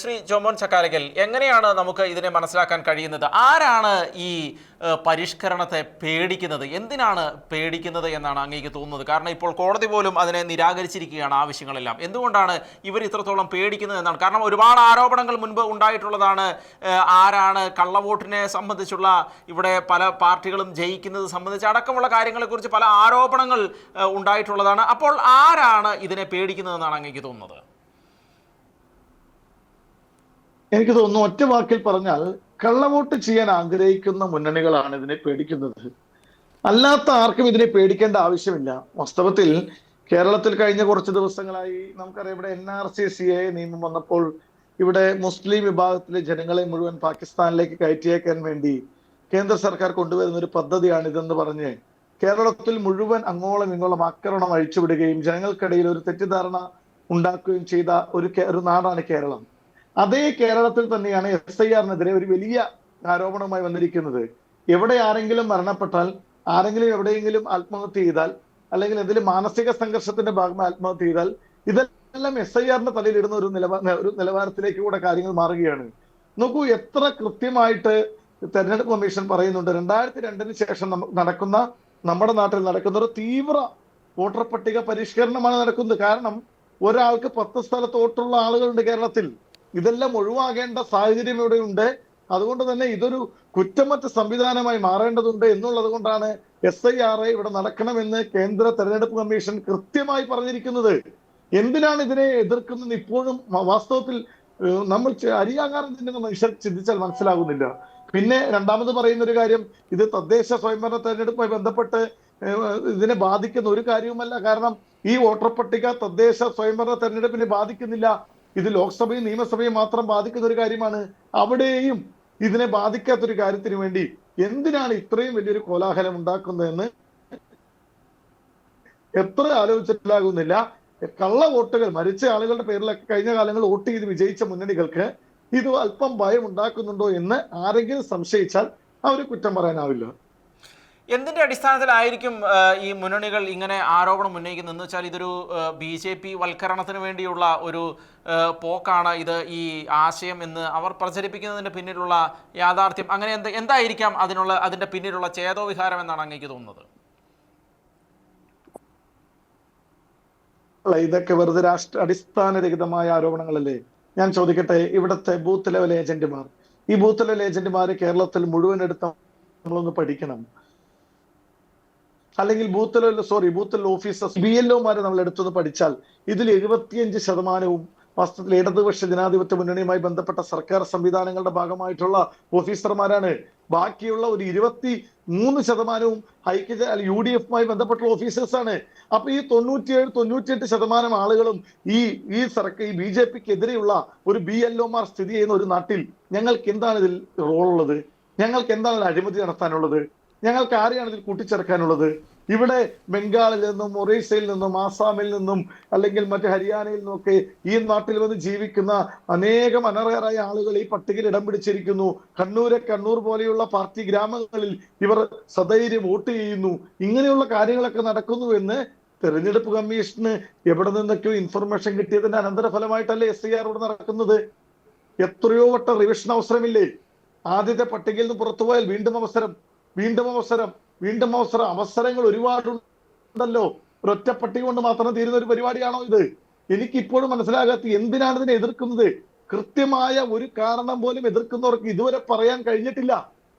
ശ്രീ ജോമോൻ ചക്കാലകൽ എങ്ങനെയാണ് നമുക്ക് ഇതിനെ മനസ്സിലാക്കാൻ കഴിയുന്നത്? ആരാണ് ഈ പരിഷ്കരണത്തെ പേടിക്കുന്നത്? എന്തിനാണ് പേടിക്കുന്നത് എന്നാണ് അങ്ങേക്ക് തോന്നുന്നത്. കാരണം ഇപ്പോൾ കോടതി പോലും അതിനെ നിരാകരിച്ചിരിക്കുകയാണ് ആവശ്യങ്ങളെല്ലാം. എന്തുകൊണ്ടാണ് ഇവർ ഇത്രത്തോളം പേടിക്കുന്നത് എന്നാണ്? കാരണം ഒരുപാട് ആരോപണങ്ങൾ മുൻപ് ഉണ്ടായിട്ടുള്ളതാണ്. ആരാണ് കള്ളവോട്ടിനെ സംബന്ധിച്ചുള്ള ഇവിടെ പല പാർട്ടികളും ജയിക്കുന്നത് സംബന്ധിച്ച് അടക്കമുള്ള കാര്യങ്ങളെക്കുറിച്ച് പല ആരോപണങ്ങൾ ഉണ്ടായിട്ടുള്ളതാണ്. അപ്പോൾ ആരാണ് ഇതിനെ പേടിക്കുന്നതെന്നാണ് അങ്ങേക്ക് തോന്നുന്നത്? എനിക്ക് തോന്നുന്നു ഒറ്റ വാക്കിൽ പറഞ്ഞാൽ കള്ളവോട്ട് ചെയ്യാൻ ആഗ്രഹിക്കുന്ന മുന്നണികളാണ് ഇതിനെ പേടിക്കുന്നത്. അല്ലാത്ത ആർക്കും ഇതിനെ പേടിക്കേണ്ട ആവശ്യമില്ല. വാസ്തവത്തിൽ കേരളത്തിൽ കഴിഞ്ഞ കുറച്ച് ദിവസങ്ങളായി നമുക്കറിയാം ഇവിടെ N R C C A നിയമം വന്നപ്പോൾ ഇവിടെ മുസ്ലിം വിഭാഗത്തിലെ ജനങ്ങളെ മുഴുവൻ പാകിസ്ഥാനിലേക്ക് കയറ്റിയേക്കാൻ വേണ്ടി കേന്ദ്ര സർക്കാർ കൊണ്ടുവരുന്ന ഒരു പദ്ധതിയാണ് ഇതെന്ന് പറഞ്ഞ് കേരളത്തിൽ മുഴുവൻ അങ്ങോളം ഇങ്ങോളം ആക്രമണം അഴിച്ചുവിടുകയും ജനങ്ങൾക്കിടയിൽ ഒരു തെറ്റിദ്ധാരണ ഉണ്ടാക്കുകയും ചെയ്ത ഒരു ഒരു നാടാണ് കേരളം. അതേ കേരളത്തിൽ തന്നെയാണ് എസ് ഐ ആറിനെതിരെ ഒരു വലിയ ആരോപണവുമായി വന്നിരിക്കുന്നത്. എവിടെ ആരെങ്കിലും മരണപ്പെട്ടാൽ ആരെങ്കിലും എവിടെയെങ്കിലും ആത്മഹത്യ ചെയ്താൽ അല്ലെങ്കിൽ എന്തെങ്കിലും മാനസിക സംഘർഷത്തിന്റെ ഭാഗമായി ആത്മഹത്യ ചെയ്താൽ ഇതെല്ലാം എസ് ഐ ആറിന്റെ തലയിൽ ഇടുന്ന ഒരു നിലവാ ഒരു നിലവാരത്തിലേക്ക് കൂടെ കാര്യങ്ങൾ മാറുകയാണ്. നോക്കൂ എത്ര കൃത്യമായിട്ട് തെരഞ്ഞെടുപ്പ് കമ്മീഷൻ പറയുന്നുണ്ട്. രണ്ടായിരത്തി രണ്ടിന് ശേഷം നടക്കുന്ന നമ്മുടെ നാട്ടിൽ നടക്കുന്ന ഒരു തീവ്ര വോട്ടർ പട്ടിക പരിഷ്കരണമാണ് നടക്കുന്നത്. കാരണം ഒരാൾക്ക് പത്ത് സ്ഥലത്ത് വോട്ടുള്ള ആളുകളുണ്ട് കേരളത്തിൽ. ഇതെല്ലാം ഒഴിവാകേണ്ട സാഹചര്യം ഇവിടെ ഉണ്ട് അതുകൊണ്ട് തന്നെ ഇതൊരു കുറ്റമറ്റ സംവിധാനമായി മാറേണ്ടതുണ്ട് എന്നുള്ളത് കൊണ്ടാണ് എസ് ഐ ആർ ഐ ഇവിടെ നടക്കണമെന്ന് കേന്ദ്ര തെരഞ്ഞെടുപ്പ് കമ്മീഷൻ കൃത്യമായി പറഞ്ഞിരിക്കുന്നത്. എന്തിനാണ് ഇതിനെ എതിർക്കുന്നത് ഇപ്പോഴും വാസ്തവത്തിൽ നമ്മൾ അരിയാകാരം തന്നെ മനുഷ്യർ ചിന്തിച്ചാൽ മനസ്സിലാകുന്നില്ല. പിന്നെ രണ്ടാമത് പറയുന്ന ഒരു കാര്യം ഇത് തദ്ദേശ സ്വയംഭരണ തെരഞ്ഞെടുപ്പുമായി ബന്ധപ്പെട്ട് ഇതിനെ ബാധിക്കുന്ന ഒരു കാര്യവുമല്ല. കാരണം ഈ വോട്ടർ പട്ടിക തദ്ദേശ സ്വയംഭരണ തെരഞ്ഞെടുപ്പിനെ ബാധിക്കുന്നില്ല. ഇത് ലോക്സഭയും നിയമസഭയും മാത്രം ബാധിക്കുന്ന ഒരു കാര്യമാണ്. അവിടെയും ഇതിനെ ബാധിക്കാത്തൊരു കാര്യത്തിന് വേണ്ടി എന്തിനാണ് ഇത്രയും വലിയൊരു കോലാഹലം ഉണ്ടാക്കുന്നതെന്ന് എത്ര ആലോചിച്ചിട്ടില്ലാകുന്നില്ല. കള്ള വോട്ടുകൾ മരിച്ച ആളുകളുടെ പേരിലൊക്കെ കഴിഞ്ഞ കാലങ്ങളിൽ വോട്ട് ചെയ്ത് വിജയിച്ച മുന്നണികൾക്ക് ഇത് അല്പം ഭയം ഉണ്ടാക്കുന്നുണ്ടോ എന്ന് ആരെങ്കിലും സംശയിച്ചാൽ അവർ കുറ്റം പറയാനാവില്ല. എന്തിന്റെ അടിസ്ഥാനത്തിലായിരിക്കും ഈ മുന്നണികൾ ഇങ്ങനെ ആരോപണം ഉന്നയിക്കുന്നത്? എന്ന് വെച്ചാൽ ഇതൊരു ബി ജെ പി വൽക്കരണത്തിന് വേണ്ടിയുള്ള ഒരു പോക്കാണ് ഇത് ഈ ആശയം എന്ന് അവർ പ്രചരിപ്പിക്കുന്നതിന്റെ പിന്നിലുള്ള യാഥാർത്ഥ്യം. അങ്ങനെ എന്ത് എന്തായിരിക്കാം അതിനുള്ള അതിന്റെ പിന്നിലുള്ള ചേതോവിഹാരം എന്നാണ് അങ്ങേക്ക് തോന്നുന്നത്? അല്ല ഇതൊക്കെ വെറുതെ രാഷ്ട്ര അടിസ്ഥാനരഹിതമായ ആരോപണങ്ങളല്ലേ? ഞാൻ ചോദിക്കട്ടെ ഇവിടുത്തെ ബൂത്ത് ലെവൽ ഏജന്റുമാർ. ഈ ബൂത്ത് ലെവൽ ഏജന്റുമാർ കേരളത്തിൽ മുഴുവൻ എടുത്ത നമ്മളൊന്ന് പഠിക്കണം. അല്ലെങ്കിൽ booth level sorry booth level officers B L ഒമാരെ നമ്മൾ എടുത്തത് പഠിച്ചാൽ ഇതിൽ എഴുപത്തിയഞ്ച് ശതമാനവും വാസ്തവത്തിൽ ഇടതുപക്ഷ ജനാധിപത്യ മുന്നണിയുമായി ബന്ധപ്പെട്ട സർക്കാർ സംവിധാനങ്ങളുടെ ഭാഗമായിട്ടുള്ള ഓഫീസർമാരാണ് ബാക്കിയുള്ള ഒരു ഇരുപത്തി മൂന്ന് ശതമാനവും ഐക്യ യു ഡി എഫുമായി ബന്ധപ്പെട്ടുള്ള ഓഫീസേഴ്സ് ആണ്. അപ്പൊ ഈ തൊണ്ണൂറ്റിയേഴ് തൊണ്ണൂറ്റിയെട്ട് ശതമാനം ആളുകളും ഈ ഈ സർക്കാർ ഈ ബി ജെ പിക്ക് എതിരെയുള്ള ഒരു ബി എൽ ഒമാർ സ്ഥിതി ചെയ്യുന്ന ഒരു നാട്ടിൽ ഞങ്ങൾക്ക് എന്താണ് ഇതിൽ റോൾ ഉള്ളത്? ഞങ്ങൾക്ക് എന്താണ് അഴിമതി നടത്താനുള്ളത്? ഞങ്ങൾക്ക് ആരെയാണ് ഇതിൽ കൂട്ടിച്ചേർക്കാനുള്ളത്? ഇവിടെ ബംഗാളിൽ നിന്നും ഒറീസയിൽ നിന്നും ആസാമിൽ നിന്നും അല്ലെങ്കിൽ മറ്റ് ഹരിയാനയിൽ നിന്നൊക്കെ ഈ നാട്ടിൽ വന്ന് ജീവിക്കുന്ന അനേകം അനർഹരായ ആളുകൾ ഈ പട്ടികയിൽ ഇടം പിടിച്ചിരിക്കുന്നു. കണ്ണൂരെ കണ്ണൂർ പോലെയുള്ള പാർട്ടി ഗ്രാമങ്ങളിൽ ഇവർ സധൈര്യം വോട്ട് ചെയ്യുന്നു. ഇങ്ങനെയുള്ള കാര്യങ്ങളൊക്കെ നടക്കുന്നു എന്ന് തെരഞ്ഞെടുപ്പ് കമ്മീഷന് എവിടെ നിന്നൊക്കെയോ ഇൻഫർമേഷൻ കിട്ടിയതിന്റെ അനന്തരഫലമായിട്ടല്ലേ എസ് ഐ ആർ ഇവിടെ നടക്കുന്നത്? എത്രയോ വട്ടം റിവിഷൻ അവസരമില്ലേ? ആദ്യത്തെ പട്ടികയിൽ നിന്ന് പുറത്തുപോയാൽ വീണ്ടും അവസരം. വീണ്ടും അവസരം വീണ്ടും അവസരം അവസരങ്ങൾ ഒരുപാടുണ്ടല്ലോ. ഒരൊറ്റ പട്ടിക കൊണ്ട് മാത്രം തീരുന്ന ഒരു പരിപാടിയാണോ ഇത്? എനിക്കിപ്പോഴും മനസ്സിലാകാത്ത എന്തിനാണ് ഇതിനെ എതിർക്കുന്നത്? കൃത്യമായ ഒരു കാരണം പോലും എതിർക്കുന്നവർക്ക് ഇതുവരെ പറയാൻ കഴിഞ്ഞിട്ടില്ല.